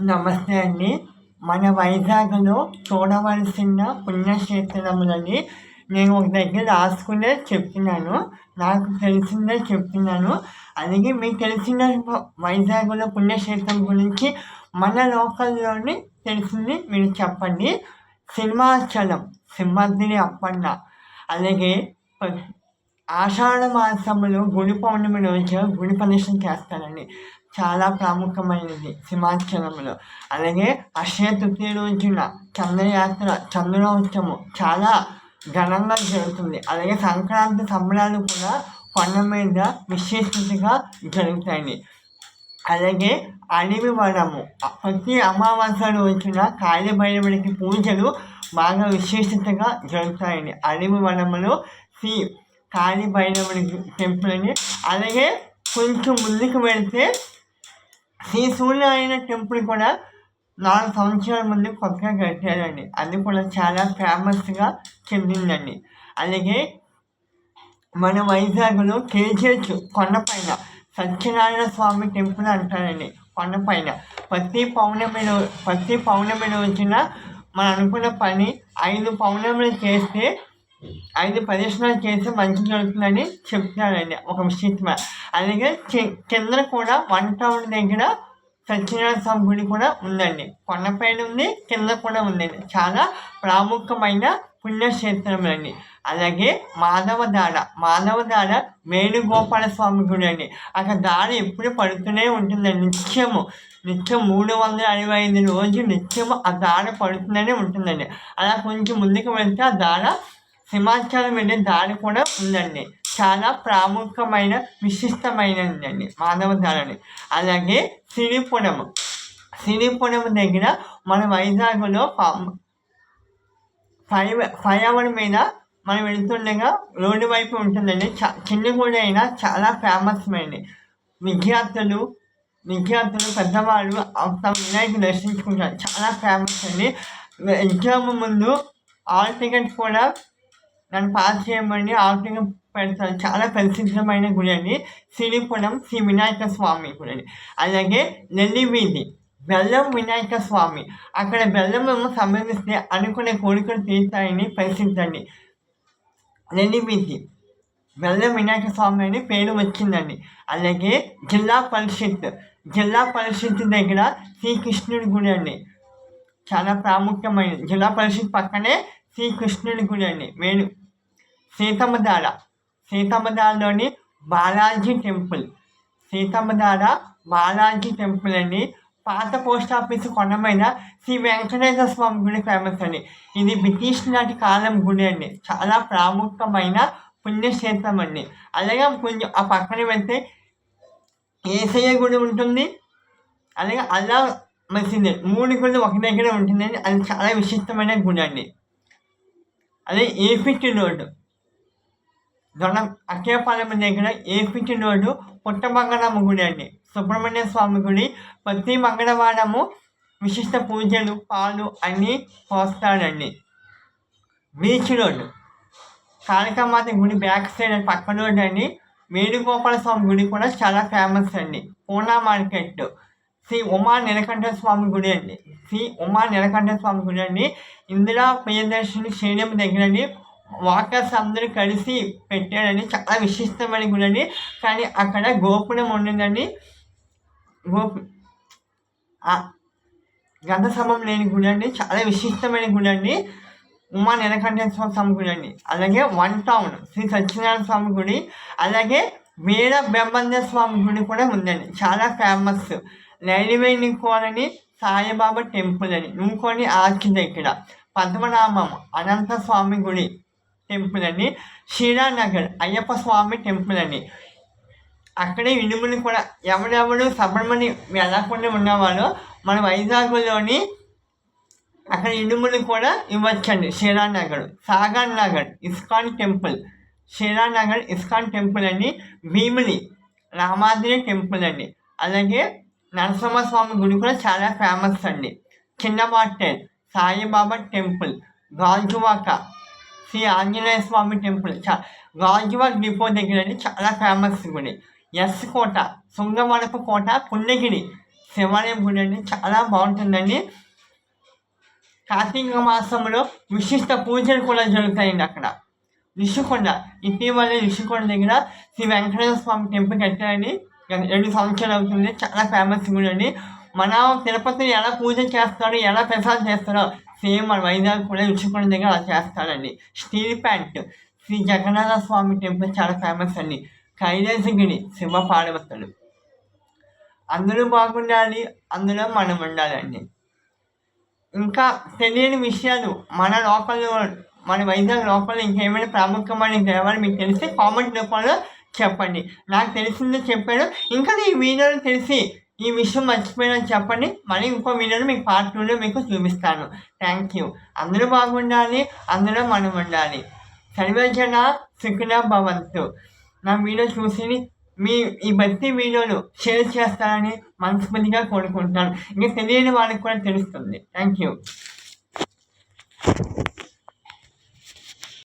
నమస్తే అండి. మన వైజాగ్లో చూడవలసిన పుణ్యక్షేత్రములని నేను ఒక దగ్గర రాసుకునే చెప్తున్నాను. నాకు తెలిసిందే చెప్తున్నాను. అలాగే మీకు తెలిసిన వైజాగ్లో పుణ్యక్షేత్రం గురించి మన లోకల్లోని తెలిసింది మీరు చెప్పండి. సింహాచలం సింహాద్రి అప్పన్న అలాగే ఆషాఢ మాసంలో గుడి పౌర్ణమి రోజు గుడి ప్రదర్శన చేస్తారండి. చాలా ప్రాముఖ్యమైనది సింహాచలంలో. అలాగే అక్షయ తృతీయ రోజున చంద్రయాత్ర చంద్రోత్సవం చాలా ఘనంగా జరుగుతుంది. అలాగే సంక్రాంతి సంబరాలు కూడా కొండ మీద విశేషతగా జరుగుతాయి. అలాగే అడవి వనము ప్రతి అమావాస్య రోజున కాళీభైరవుడికి పూజలు బాగా విశేషతగా జరుగుతాయండి అడవి వనములో శ్రీ కాళీభైరవుడి టెంపుల్ అని అలాగే కొంచెం ముందుకు వెళ్తే శ్రీ సూర్యనారాయణ టెంపుల్ కూడా నాలుగు సంవత్సరాల ముందు కొత్తగా కట్టారండి. అది కూడా చాలా ఫేమస్గా చెందిందండి. అలాగే మన వైజాగ్లో కేజీహెచ్ కొండపైన సత్యనారాయణ స్వామి టెంపుల్ అంటారండి కొండపైన. ప్రతి పౌర్ణమి ప్రతి పౌర్ణమి రోజున మనం అనుకున్న పని ఐదు పౌర్ణములు చేస్తే ఐదు ప్రదర్శనలు చేసి మంచి జరుగుతుందని చెప్తున్నారండి. ఒక విషయం అలాగే కింద కూడా వన్ టౌన్ దగ్గర సత్యనారాయణ స్వామి గుడి కూడా ఉందండి. కొండపైన ఉంది కింద కూడా ఉందండి. చాలా ప్రాముఖ్యమైన పుణ్యక్షేత్రం అండి అలాగే మాధవదాడ మాధవదాడ వేణుగోపాల స్వామి గుడి అండి. అక్కడ దాడ ఎప్పుడు పడుతూనే ఉంటుందండి. నిత్యము నిత్యం మూడు వందల అరవై ఐదు రోజు నిత్యము ఆ దాడ పడుతూనే ఉంటుందండి. అలా కొంచెం ముందుకు వెళ్తే ఆ దాడ సింహాచలం వెళ్ళే దారి కూడా ఉందండి. చాలా ప్రాముఖ్యమైన విశిష్టమైనదండి మానవ ధరని అలాగే సిరిపురం సిరిపురం దగ్గర మన వైజాగ్లో ఫైవ్ ఫ్లైఓవర్ మీద మనం వెళ్తుండగా రోడ్డు వైపు ఉంటుందండి. చ చిన్న గుడి అయినా చాలా ఫేమస్ మైంది విద్యార్థులు విద్యార్థులు పెద్దవాళ్ళు తమ వినాయకుని దర్శించుకుంటారు. చాలా ఫేమస్ అండి. ఎగ్జామ్ ముందు ఆల్ టికెట్ కూడా నన్ను పాస్ చేయమని ఆర్థిక పెడతారు. చాలా ప్రసిద్ధమైన గుడి అండి. సిరిపురం శ్రీ వినాయక స్వామి గుడి అండి. అలాగే నెల్లి వీధి బెల్లం వినాయక స్వామి. అక్కడ బెల్లం సంబంధిస్తే అనుకునే కోరికలు తీర్చాయని ప్రసిద్ధండి నెల్లి వీధి బెల్లం వినాయక స్వామి అని పేరు వచ్చిందండి. అలాగే జిల్లా పరిషత్ జిల్లా పరిషత్ దగ్గర శ్రీకృష్ణుడి గుడి అండి. చాలా ప్రాముఖ్యమైనది జిల్లా పరిషత్ పక్కనే శ్రీకృష్ణుని గుడి అండి. వేణు సీతమ్మధార సీతమ్మధారలోని బాలాజీ టెంపుల్. సీతమ్మధార బాలాజీ టెంపుల్ అండి. పాత పోస్ట్ ఆఫీస్ కొండ మీద శ్రీ వెంకటేశ్వర స్వామి గుడి ఫేమస్ అండి. ఇది బ్రిటిష్ నాటి కాలం గుడి అండి. చాలా ప్రాముఖ్యమైన పుణ్యక్షేత్రం అండి. అలాగే కొంచెం ఆ పక్కన వెళ్తే ఏసయ్య గుడి ఉంటుంది. అలాగే అల్లా మసీద్ మూడు గుళ్ళు ఒక దగ్గర ఉంటుందండి. అది చాలా విశిష్టమైన గుడి అండి. అదే ఏపిటి రోడ్డు. దొండ అక్షయపాలెం దగ్గర ఏపిటి రోడ్డు పుట్టమంగళమ్మ గుడి అండి. సుబ్రహ్మణ్య స్వామి గుడి ప్రతి మంగళవారము విశిష్ట పూజలు పాలు అన్నీ పోస్తాడండి బీచ్ రోడ్డు. కాళికామాత గుడి బ్యాక్ సైడ్ పక్క రోడ్డు అండి. వేణుగోపాల స్వామి గుడి కూడా చాలా ఫేమస్ అండి. పూనా మార్కెట్. శ్రీ ఉమా నీలకంఠ స్వామి గుడి అండి. శ్రీ ఉమా నీలకంఠ స్వామి గుడి అండి. ఇందిరా ప్రియదర్శిని స్టేడియం దగ్గరండి వాకర్స్ అందరూ కలిసి పెట్టాడని చాలా విశిష్టమైన గుడి అండి. కానీ అక్కడ గోపురం ఉండిందండి. గోపు గంధ సమం లేని గుడి అండి. చాలా విశిష్టమైన గుడి అండి. ఉమా నీలకంఠ స్వామి గుడి అండి. అలాగే వన్ టౌన్ శ్రీ సత్యనారాయణ స్వామి గుడి. అలాగే వీర బ్రహ్మంజ స్వామి గుడి కూడా ఉందండి. చాలా ఫేమస్ నైలివేణి కోలని సాయిబాబా టెంపుల్ అని ఇంకొని ఆర్చి దగ్గర పద్మనామం అనంత స్వామి గుడి టెంపుల్ అని శ్రీరానగర్ అయ్యప్ప స్వామి టెంపుల్ అని. అక్కడే ఇనుముని కూడా ఎవరెవరు సబ్రమణి వెళ్ళకుండా ఉన్నవాళ్ళు మన వైజాగ్లోని అక్కడ ఇనుములు కూడా ఇవ్వచ్చండి. Sriranagar Sagar Nagar ISKCON temple. Sriranagar ISKCON temple అని భీమిలి రామాద్రి టెంపుల్ అండి అలాగే నరసింహస్వామి గుడి కూడా చాలా ఫేమస్ అండి. చిన్న సాయిబాబా టెంపుల్ గాజువాక శ్రీ ఆంజనేయ స్వామి టెంపుల్ చా గాజువాక్ డిపో దగ్గర చాలా ఫేమస్ గుడి. ఎస్ కోట శృంగవరపు కోట పుణ్యగిరి శివాలయం గుడి అండి చాలా బాగుంటుందండి. కార్తీక మాసంలో విశిష్ట పూజలు కూడా జరుగుతాయండి అక్కడ. రిషికొండ ఇటీవల రిషికొండ దగ్గర శ్రీ వెంకటేశ్వర స్వామి టెంపుల్ కట్టారని రెండు సంవత్సరాలు అవుతుంది. చాలా ఫేమస్ గుడి అండి. మన తిరుపతిని ఎలా పూజ చేస్తారో ఎలా ప్రసాదం చేస్తారో సేమ్ మన వైజాగ్ కూడా రుచికొండ దగ్గర అలా చేస్తారండి. Steel plant. Shri Jagannatha Swamy temple చాలా ఫేమస్ అండి. కైలాసగిరి శివ పార్వతులు. అందరూ బాగుండాలి అందులో మనం ఉండాలండి. ఇంకా తెలియని విషయాలు మన లోకల్లో మన వైజాగ్ లోపల ఇంకేమైనా ప్రాముఖ్యమైన గ్రామాలు మీకు తెలిస్తే కామెంట్ రూపంలో చెప్పండి. నాకు తెలిసిందే చెప్పాను ఇంకా ఈ వీడియోలు తెలిసి ఈ విషయం మర్చిపోయినా చెప్పండి. మళ్ళీ ఇంకో వీడియోని మీకు పార్ట్ టూలో మీకు చూపిస్తాను. థ్యాంక్ యూ అందరూ బాగుండాలి. అందులో మనం ఉండాలి. సర్వజన సుఖిన భవంతు. నా వీడియో చూసి మీ ఈ భక్తి వీడియోలు షేర్ చేస్తారని మనస్ఫూర్తిగా కోరుకుంటాను. ఇంకా తెలియని వాళ్ళకి కూడా తెలుస్తుంది. Thank you